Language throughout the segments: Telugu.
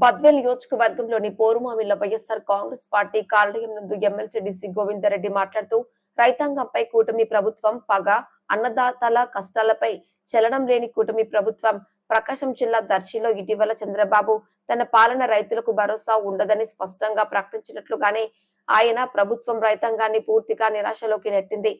బద్వేల్ నియోజకవర్గంలోని పోరుమామిల్ల వైఎస్ఆర్ కాంగ్రెస్ పార్టీ కార్యాలయం నందు ఎమ్మెల్సీ డిసి గోవిందరెడ్డి మాట్లాడుతూ రైతాంగంపై కూటమి ప్రభుత్వం పగ అన్నదాతల కష్టాలపై చలనం లేని కూటమి ప్రభుత్వం ప్రకాశం జిల్లా దర్శిలో ఇటీవల చంద్రబాబు తన పాలన రైతులకు భరోసా ఉండదని స్పష్టంగా ప్రకటించినట్లుగానే ఆయన ప్రభుత్వం రైతాంగాన్ని పూర్తిగా నిరాశలోకి నెట్టింది.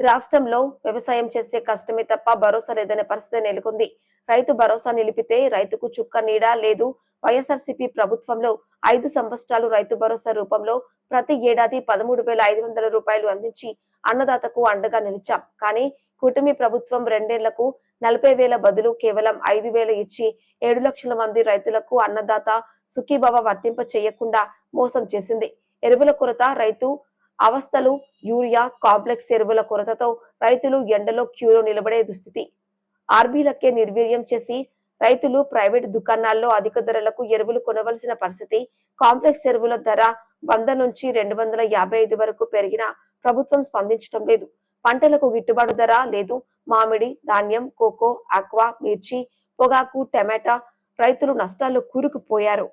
రాష్ట్రంలో వ్యవసాయం చేస్తే కష్టమే తప్ప భరోసా లేదనే పరిస్థితి నెలకొంది. రైతు భరోసా నిలిపితే రైతుకు చుక్క నీడ లేదు వైఎస్ఆర్సీపీ ప్రభుత్వంలో ఐదు సంవత్సరాలు రైతు భరోసా రూపంలో ప్రతి ఏడాది పదమూడు వేల ఐదు వందల రూపాయలు అందించి అన్నదాతకు అండగా నిలిచాం. కానీ కూటమి ప్రభుత్వం రెండేళ్ళకు నలభై వేల బదులు కేవలం ఐదు వేల ఇచ్చి ఏడు లక్షల మంది రైతులకు అన్నదాత సుఖీబాబా వర్తింప చేయకుండా మోసం చేసింది. ఎరువుల కొరత రైతు అవస్థలు యూరియా కాంప్లెక్స్ ఎరువుల కొరతతో రైతులు ఎండలో క్యూలో నిలబడే దుస్థితి. ఆర్బీలకే నిర్వీర్యం చేసి రైతులు ప్రైవేట్ దుకాణాల్లో అధిక ధరలకు ఎరువులు కొనవలసిన పరిస్థితి కాంప్లెక్స్ ఎరువుల ధర వంద నుంచి రెండు వందల యాభై ఐదు వరకు పెరిగిన ప్రభుత్వం స్పందించడం లేదు. పంటలకు గిట్టుబాటు ధర లేదు. మామిడి ధాన్యం కోకో ఆక్వా మిర్చి పొగాకు టమాటా రైతులు నష్టాల్లో కూరుకుపోయారు.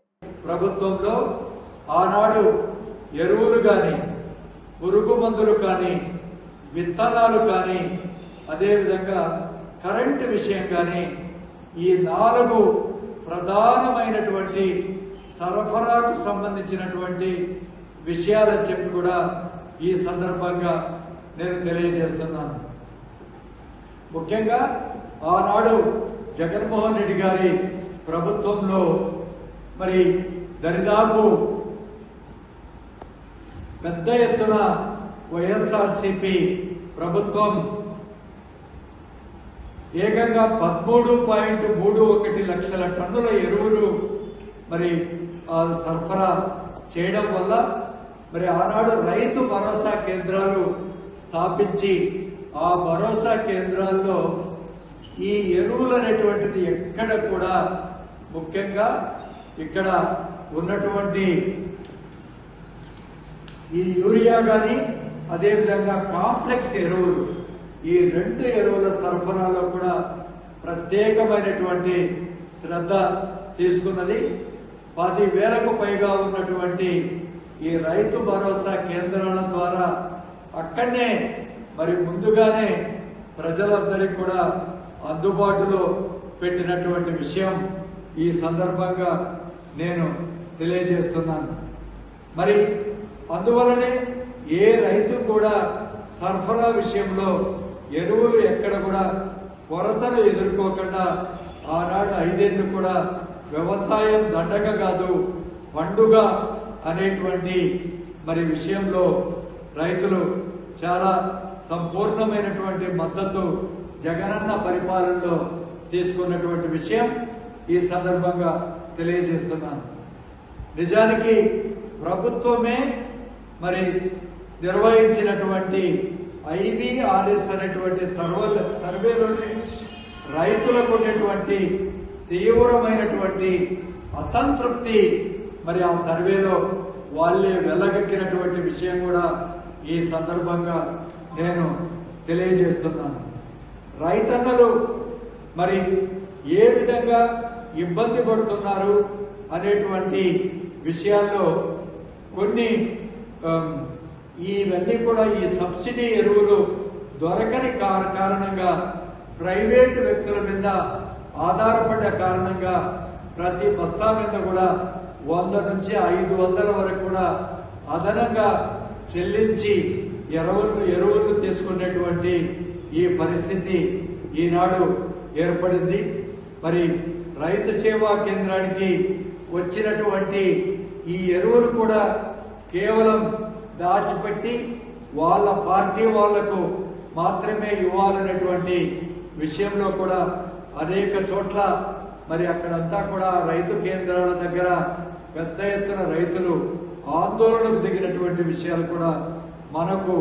ప్రభుత్వంలో ఆనాడు ఎరువులు కానీ పురుగు మందులు కానీ విత్తనాలు కానీ అదేవిధంగా కరెంటు విషయం కానీ ఈ నాలుగు ప్రధానమైనటువంటి సరఫరాకు సంబంధించినటువంటి విషయాలని చెప్పి కూడా ఈ సందర్భంగా నేను తెలియజేస్తున్నాను. ముఖ్యంగా ఆనాడు జగన్మోహన్ రెడ్డి గారి ప్రభుత్వంలో మరి దరిదాపు పెద్ద ఎత్తున వైఎస్ఆర్సిపి ప్రభుత్వం ఏకంగా పదమూడు పాయింట్ మూడు ఒకటి లక్షల టన్నుల ఎరువులు మరి ఆ సరఫరా చేయడం వల్ల మరి ఆనాడు రైతు భరోసా కేంద్రాలు స్థాపించి ఆ భరోసా కేంద్రాల్లో ఈ ఎరువులు అనేటువంటిది ఎక్కడ కూడా ముఖ్యంగా ఇక్కడ ఉన్నటువంటి ఈ యూరియా కానీ అదేవిధంగా కాంప్లెక్స్ ఎరువులు ఈ రెండు ఎరువుల సరఫరాలో కూడా ప్రత్యేకమైనటువంటి శ్రద్ధ తీసుకున్నది. పది వేలకు పైగా ఉన్నటువంటి ఈ రైతు భరోసా కేంద్రాల ద్వారా అక్కడనే మరి ముందుగానే ప్రజలందరికీ కూడా అందుబాటులో పెట్టినటువంటి విషయం ఈ సందర్భంగా నేను తెలియజేస్తున్నాను. మరి అందువలనే ఏ రైతు కూడా సరఫరా విషయంలో ఎరువులు ఎక్కడ కూడా కొరతను ఎదుర్కోకుండా ఆనాడు ఐదేళ్ళు కూడా వ్యవసాయం దండగ కాదు పండుగ అనేటువంటి మరి విషయంలో రైతులు చాలా సంపూర్ణమైనటువంటి మద్దతు జగనన్న పరిపాలనలో తీసుకున్నటువంటి విషయం ఈ సందర్భంగా తెలియజేస్తున్నాను. నిజానికి ప్రభుత్వమే మరి నిర్వహించినటువంటి ఐవీఆర్ఎస్ అనేటువంటి సర్వ సర్వేలోని రైతులకు ఉన్నటువంటి తీవ్రమైనటువంటి అసంతృప్తి మరి ఆ సర్వేలో వాళ్ళే వెళ్ళగక్కినటువంటి విషయం కూడా ఈ సందర్భంగా నేను తెలియజేస్తున్నాను. రైతన్నలు మరి ఏ విధంగా ఇబ్బంది పడుతున్నారు అనేటువంటి విషయాల్లో కొన్ని ఇవన్నీ కూడా ఈ సబ్సిడీ ఎరువులు దొరకని కారణంగా ప్రైవేటు వ్యక్తుల మీద ఆధారపడ్డ కారణంగా ప్రతి బస్తా మీద కూడా వంద నుంచి ఐదు వందల వరకు కూడా అదనంగా చెల్లించి ఎరువులు ఎరువులు తీసుకునేటువంటి ఈ పరిస్థితి ఈనాడు ఏర్పడింది. మరి రైతు సేవా కేంద్రానికి వచ్చినటువంటి ఈ ఎరువులు కూడా కేవలం దాచిపెట్టి వాళ్ళ పార్టీ వాళ్ళకు మాత్రమే ఇవ్వాలనేటువంటి విషయంలో కూడా అనేక చోట్ల మరి అక్కడంతా కూడా రైతు కేంద్రాల దగ్గర పెద్ద ఎత్తున రైతులు ఆందోళనకు దిగినటువంటి విషయాలు కూడా మనకు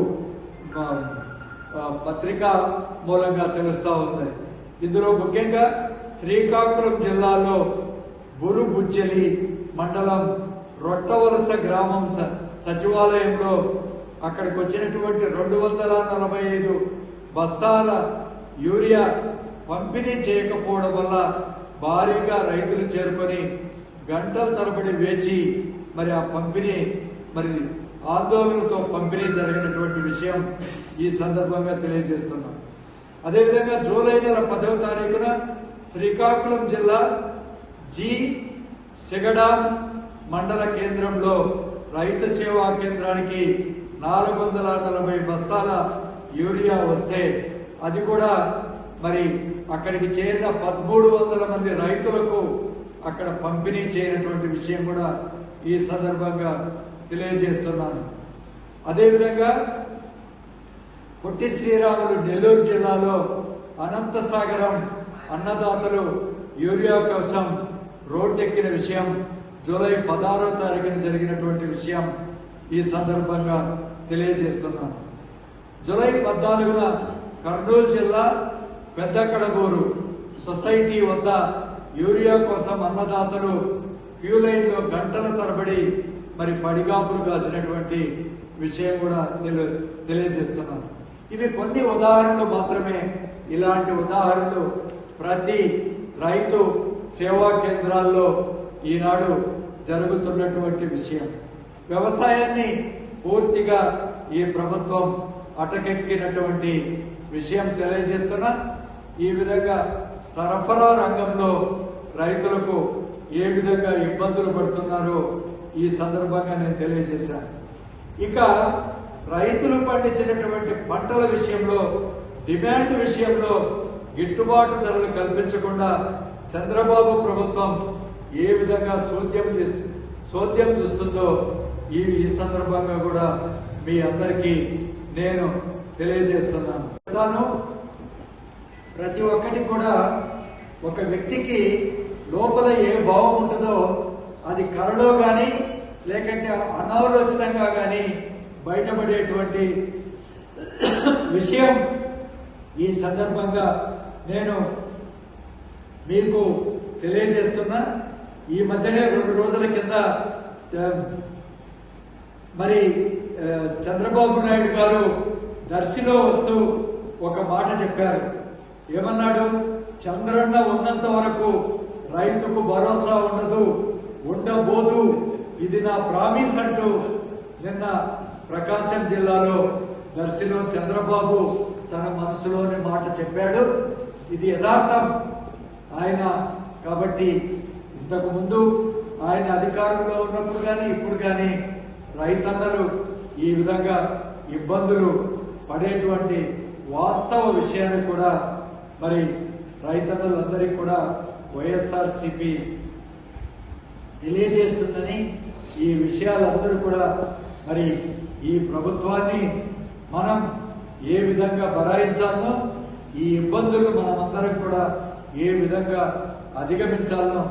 పత్రికా మూలంగా తెలుస్తూ ఉంది. ఇందులో ముఖ్యంగా శ్రీకాకుళం జిల్లాలో బురుగుజ్జలి మండలం రొట్టవలస గ్రామం స- సచివాలయంలో అక్కడికి వచ్చినటువంటి రెండు వందల నలభై ఐదు బస్తాల యూరియా పంపిణీ చేయకపోవడం వల్ల భారీగా రైతులు చేరుకొని గంటల తరబడి వేచి మరి ఆ పంపిణీ మరి ఆందోళనతో పంపిణీ జరిగినటువంటి విషయం ఈ సందర్భంగా తెలియజేస్తున్నాం. అదేవిధంగా జూలై నెల పదవ తారీఖున శ్రీకాకుళం జిల్లా జి సిగడాం మండల కేంద్రంలో రైతు సేవా కేంద్రానికి నాలుగు వందల నలభై బస్తాల యూరియా వస్తే అది కూడా మరి అక్కడికి చేరిన పదమూడు వందల మంది రైతులకు అక్కడ పంపిణీ చేయనటువంటి విషయం కూడా ఈ సందర్భంగా తెలియజేస్తున్నాను. అదేవిధంగా పొట్టి శ్రీరాములు నెల్లూరు జిల్లాలో అనంతసాగరం అన్నదాతలు యూరియా కోసం రోడ్డెక్కిన విషయం జూలై పదహారో తారీఖున జరిగినటువంటి విషయం ఈ సందర్భంగా తెలియజేస్తున్నాను జూలై పద్నాలుగున కర్నూలు జిల్లా పెద్దకడబూరు సొసైటీ వద్ద యూరియా కోసం అన్నదాతలు క్యూ గంటల తరబడి మరి పడిగాపులు కాసినటువంటి విషయం కూడా తెలి తెలియజేస్తున్నాను ఇవి కొన్ని ఉదాహరణలు మాత్రమే. ఇలాంటి ఉదాహరణలు ప్రతి రైతు సేవా కేంద్రాల్లో ఈనాడు జరుగుతున్నటువంటి విషయం. వ్యవసాయాన్ని పూర్తిగా ఈ ప్రభుత్వం అటకెక్కినటువంటి విషయం తెలియజేస్తున్నా ఈ విధంగా సరఫరా రంగంలో రైతులకు ఏ విధంగా ఇబ్బందులు పడుతున్నారో ఈ సందర్భంగా నేను తెలియజేశాను. ఇక రైతులు పండించినటువంటి పంటల విషయంలో డిమాండ్ విషయంలో గిట్టుబాటు ధరలు కల్పించకుండా చంద్రబాబు ప్రభుత్వం ఏ విధంగా సోద్యం చేసి సోద్యం చూస్తుందో ఈ ఈ సందర్భంగా కూడా మీ అందరికీ నేను తెలియజేస్తున్నాను. తాను ప్రతి ఒక్కటి కూడా ఒక వ్యక్తికి లోపల ఏ భావం ఉంటుందో అది కళలో కానీ లేకంటే అనాలోచితంగా కానీ బయటపడేటువంటి విషయం ఈ సందర్భంగా నేను మీకు తెలియజేస్తున్నా. ఈ మధ్యనే రెండు రోజుల కింద చ- మరి చంద్రబాబు నాయుడు గారు దర్శిలో వస్తూ ఒక మాట చెప్పారు. ఏమన్నాడు? చంద్రన్న ఉన్నంత వరకు రైతుకు భరోసా ఉండదు ఉండబోదు. ఇది నా ప్రామిస్ అంటూ నిన్న ప్రకాశం జిల్లాలో దర్శిలో చంద్రబాబు తన మనసులోని మాట చెప్పాడు. ఇది యథార్థం. ఆయన కాబట్టి ఇంతకు ముందు ఆయన అధికారంలో ఉన్నప్పుడు కానీ ఇప్పుడు కానీ రైతన్నలు ఈ విధంగా ఇబ్బందులు పడేటువంటి వాస్తవ విషయాన్ని కూడా మరి రైతన్నలందరికీ కూడా వైఎస్ఆర్ సిపి తెలియజేస్తుందని ఈ విషయాలందరూ కూడా మరి ఈ ప్రభుత్వాన్ని మనం ఏ విధంగా బరాయించాలనో ఈ ఇబ్బందులు మనమందరం కూడా ఏ విధంగా అధిగమించాలనో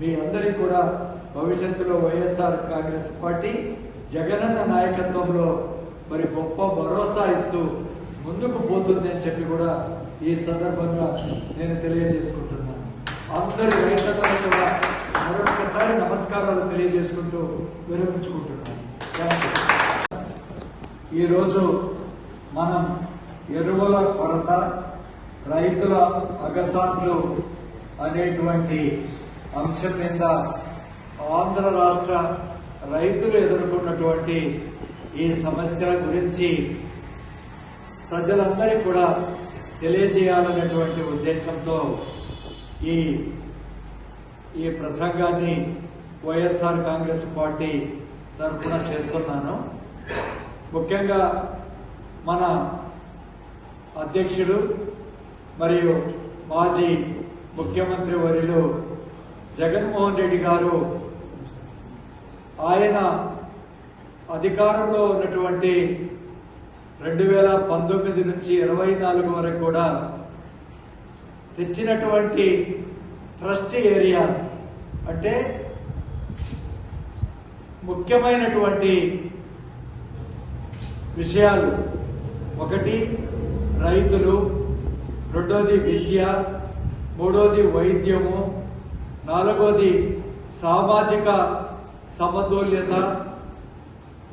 మీ అందరికీ కూడా భవిష్యత్తులో వైఎస్ఆర్ కాంగ్రెస్ పార్టీ జగనన్న నాయకత్వంలో మరి గొప్ప భరోసా ఇస్తూ ముందుకు పోతుంది అని చెప్పి కూడా ఈ సందర్భంగా నేను తెలియజేసుకుంటున్నాను. అందరి రైతులకు కూడా మరొకసారి నమస్కారాలు తెలియజేసుకుంటూ విరమించుకుంటున్నాను. ఈరోజు మనం ఎరువుల కొరత రైతుల అగసాట్లు అనేటువంటి అంశం మీద ఆంధ్ర రాష్ట్ర రైతులు ఎదుర్కొన్నటువంటి ఈ సమస్యల గురించి ప్రజలందరికీ కూడా తెలియజేయాలనేటువంటి ఉద్దేశంతో ఈ ఈ ప్రసంగాన్ని వైఎస్ఆర్ కాంగ్రెస్ పార్టీ తరఫున చేస్తున్నాను. ముఖ్యంగా మన అధ్యక్షుడు మరియు మాజీ ముఖ్యమంత్రి వరిలో జగన్మోహన్ రెడ్డి గారు ఆయన అధికారంలో ఉన్నటువంటి రెండు వేల పంతొమ్మిది నుంచి ఇరవై నాలుగు వరకు కూడా తెచ్చినటువంటి ట్రస్ట్ ఏరియాస్ అంటే ముఖ్యమైనటువంటి విషయాలు. ఒకటి రైతులు రెండోది విద్య మూడోది వైద్యము నాలుగోది సామాజిక సమతుల్యత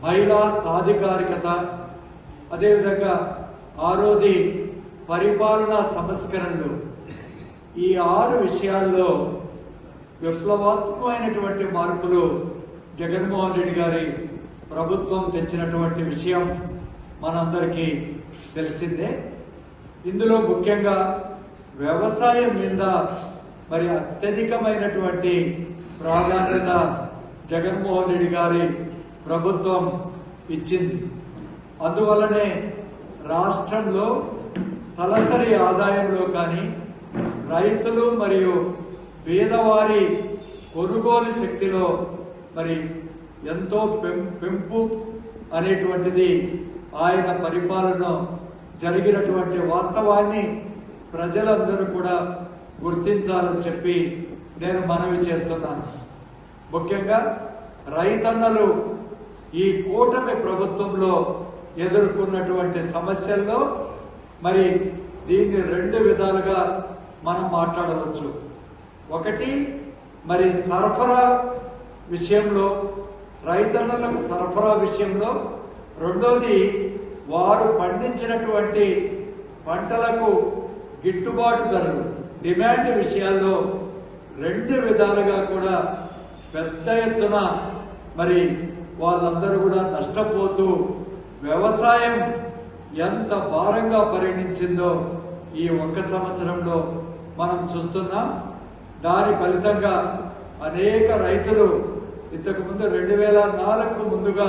మహిళా సాధికారికత. అదేవిధంగా ఆరోది పరిపాలనా సంస్కరణలు. ఈ ఆరు విషయాల్లో విప్లవాత్మకమైనటువంటి మార్పులు జగన్మోహన్ రెడ్డి గారి ప్రభుత్వం తెచ్చినటువంటి విషయం మనందరికీ తెలిసిందే. ఇందులో ముఖ్యంగా వ్యవసాయం మీద మరి అత్యధికమైనటువంటి ప్రాధాన్యత జగన్మోహన్ రెడ్డి గారి ప్రభుత్వం ఇచ్చింది. అందువల్లనే రాష్ట్రంలో తలసరి ఆదాయంలో కానీ రైతులు మరియు పేదవారి కొనుగోలు శక్తిలో మరి ఎంతో పెం- పెంపు అనేటువంటిది ఆయన పరిపాలన జరిగినటువంటి వాస్తవాన్ని ప్రజలందరూ కూడా గుర్తించాలని చెప్పి నేను మనవి చేస్తున్నాను. ముఖ్యంగా రైతన్నలు ఈ కూటమి ప్రభుత్వంలో ఎదుర్కొన్నటువంటి సమస్యల్లో మరి దీన్ని రెండు విధాలుగా మనం మాట్లాడవచ్చు. ఒకటి మరి సరఫరా విషయంలో రైతన్నలకు సరఫరా విషయంలో. రెండోది వారు పండించినటువంటి పంటలకు గిట్టుబాటు ధరలు. డిమాండ్ విషయాల్లో రెండు విధాలుగా కూడా పెద్ద ఎత్తున మరి వాళ్ళందరూ కూడా నష్టపోతూ వ్యవసాయం ఎంత భారంగా పరిగణించిందో ఈ ఒక్క సంవత్సరంలో మనం చూస్తున్నాం. దాని ఫలితంగా అనేక రైతులు ఇంతకు ముందు రెండు వేల నాలుగు ముందుగా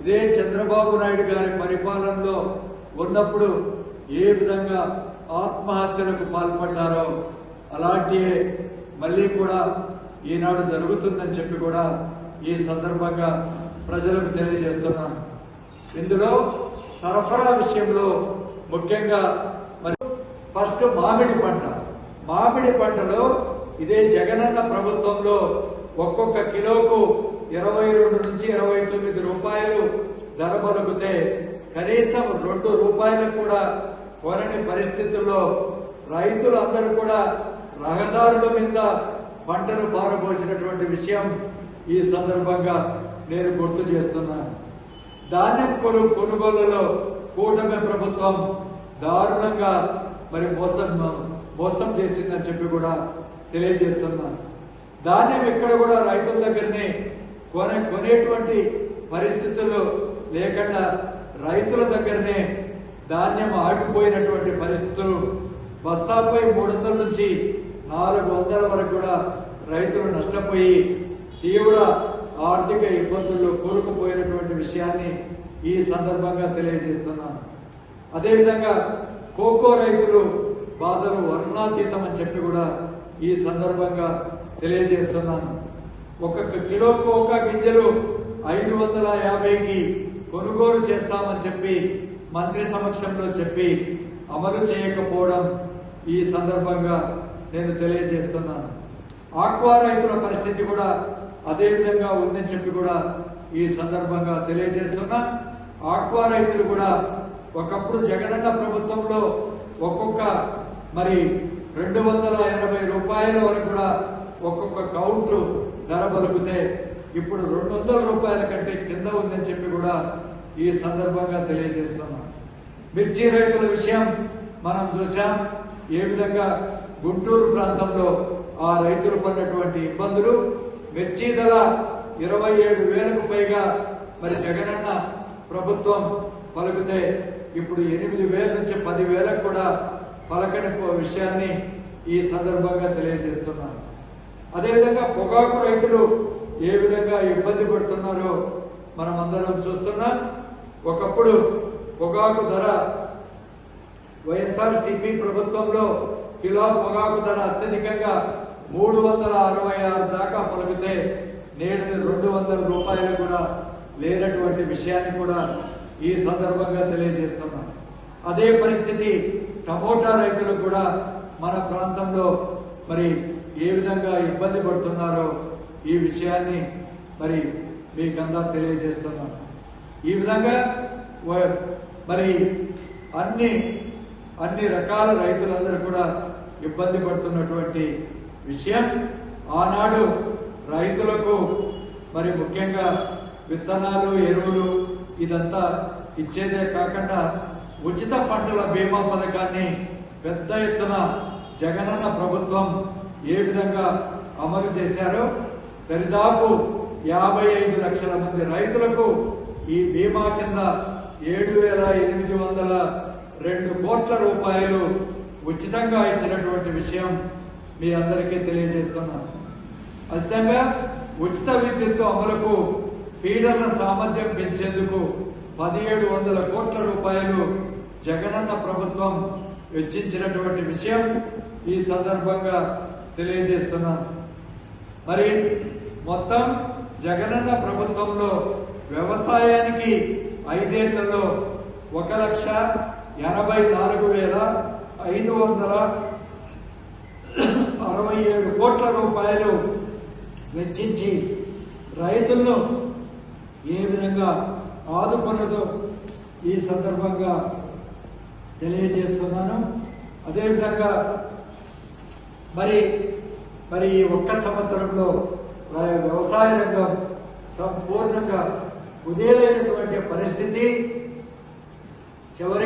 ఇదే చంద్రబాబు నాయుడు గారి పరిపాలనలో ఉన్నప్పుడు ఏ విధంగా ఆత్మహత్యలకు పాల్పడ్డారో అలాంటి మళ్ళీ కూడా ఈనాడు జరుగుతుందని చెప్పి కూడా ఈ సందర్భంగా ప్రజలకు తెలియజేస్తున్నాను ఇందులో సరఫరా విషయంలో ముఖ్యంగా మరి ఫస్ట్ మామిడి పంట. మామిడి పంటలో ఇదే జగనన్న ప్రభుత్వంలో ఒక్కొక్క కిలోకు ఇరవై రెండు నుంచి ఇరవై తొమ్మిది రూపాయలు ధర పలుకుతే కనీసం రెండు రూపాయలకు కూడా కొరని పరిస్థితుల్లో రైతులందరూ కూడా రహదారుల మీద పంటను పారబోసినటువంటి విషయం ఈ సందర్భంగా నేను గుర్తు చేస్తున్నాను ధాన్యం కొను కొనుగోలులో కూటమి ప్రభుత్వం దారుణంగా మరి మోసం మోసం చేసిందని చెప్పి కూడా తెలియజేస్తున్నాను ధాన్యం ఇక్కడ కూడా రైతుల దగ్గరనే కొనే కొనేటువంటి పరిస్థితులు లేకుండా రైతుల దగ్గరనే ధాన్యం ఆగిపోయినటువంటి పరిస్థితులు బస్తాపై మూడు వందల నుంచి నాలుగు వందల వరకు కూడా రైతులు నష్టపోయి తీవ్ర ఆర్థిక ఇబ్బందుల్లో కోరుకుపోయినటువంటి విషయాన్ని ఈ సందర్భంగా తెలియజేస్తున్నాను. అదేవిధంగా కోకో రైతులు బాధలు వర్ణాతీతం అని చెప్పి కూడా ఈ సందర్భంగా తెలియజేస్తున్నాను. ఒక్కొక్క కిలో కోకా గింజలు ఐదు వందల యాభైకి కొనుగోలు చేస్తామని చెప్పి మంత్రి సమక్షంలో చెప్పి అమలు చేయకపోవడం ఈ సందర్భంగా నేను తెలియజేస్తున్నాను. ఆక్వా రైతుల పరిస్థితి కూడా అదే విధంగా ఉందని చెప్పి కూడా ఈ సందర్భంగా తెలియజేస్తున్నా. ఆక్వా రైతులు కూడా ఒకప్పుడు జగనన్న ప్రభుత్వంలో ఒక్కొక్క మరి రెండు వందల ఎనభై రూపాయల వరకు కూడా ఒక్కొక్క కౌంటు ధర పలుకుతే ఇప్పుడు రెండు వందల రూపాయల కంటే కింద ఉందని చెప్పి కూడా ఈ సందర్భంగా తెలియజేస్తున్నాం. మిర్చి రైతుల విషయం మనం చూసాం ఏ విధంగా గుంటూరు ప్రాంతంలో ఆ రైతులు పడినటువంటి ఇబ్బందులు మిర్చి ధర ఇరవై ఏడు వేలకు పైగా మరి జగనన్న ప్రభుత్వం పలుకుతే ఇప్పుడు ఎనిమిది వేల నుంచి పది వేలకు కూడా పలకని విషయాన్ని ఈ సందర్భంగా తెలియజేస్తున్నాను అదేవిధంగా పొగాకు రైతులు ఏ విధంగా ఇబ్బంది పడుతున్నారో మనం అందరం చూస్తున్నాం. ఒకప్పుడు పొగాకు ధర వైఎస్ఆర్సిపి ప్రభుత్వంలో కిలో పొగాకు ధర అత్యధికంగా మూడు వందల అరవై ఆరు దాకా పలుకుతే నేడు రెండు వందల రూపాయలు కూడా లేనటువంటి విషయాన్ని కూడా ఈ సందర్భంగా తెలియజేస్తున్నాను. అదే పరిస్థితి టమోటా రైతులు కూడా మన ప్రాంతంలో మరి ఏ విధంగా ఇబ్బంది పడుతున్నారో ఈ విషయాన్ని మరి మీకందా తెలియజేస్తున్నాను. ఈ విధంగా మరి అన్ని అన్ని రకాల రైతులందరూ కూడా ఇబ్బంది పడుతున్నటువంటి విషయం. ఆనాడు రైతులకు మరి ముఖ్యంగా విత్తనాలు ఎరువులు ఇదంతా ఇచ్చేదే కాకుండా ఉచిత పంటల బీమా పథకాన్ని పెద్ద ఎత్తున జగనన్న ప్రభుత్వం ఏ విధంగా అమలు చేశారో దరిదాపు యాభై ఐదు లక్షల మంది రైతులకు ఈ బీమా కింద ఏడు వేల ఎనిమిది వందల రెండు కోట్ల రూపాయలు ఉచితంగా ఇచ్చినటువంటి విషయం మీ అందరికీ తెలియజేస్తున్నాను అదేవిధంగా ఉచిత విద్యుత్ అమలుకు ఫీడర్ల సామర్థ్యం పెంచేందుకు పదిహేడు వందల కోట్ల రూపాయలు జగనన్న ప్రభుత్వం వెచ్చించినటువంటి విషయం ఈ సందర్భంగా తెలియజేస్తున్నాను మరి మొత్తం జగనన్న ప్రభుత్వంలో వ్యవసాయానికి ఐదేళ్ళలో ఒక లక్ష ఎనభై నాలుగు వేల ఐదు వందల అరవై ఏడు కోట్ల రూపాయలు వెచ్చించి రైతులను ఏ విధంగా ఆదుకున్నదో ఈ సందర్భంగా తెలియజేస్తున్నాను. అదేవిధంగా మరి మరి ఈ ఒక్క సంవత్సరంలో వ్యవసాయ రంగం సంపూర్ణంగా కుదేలైనటువంటి పరిస్థితి చివరి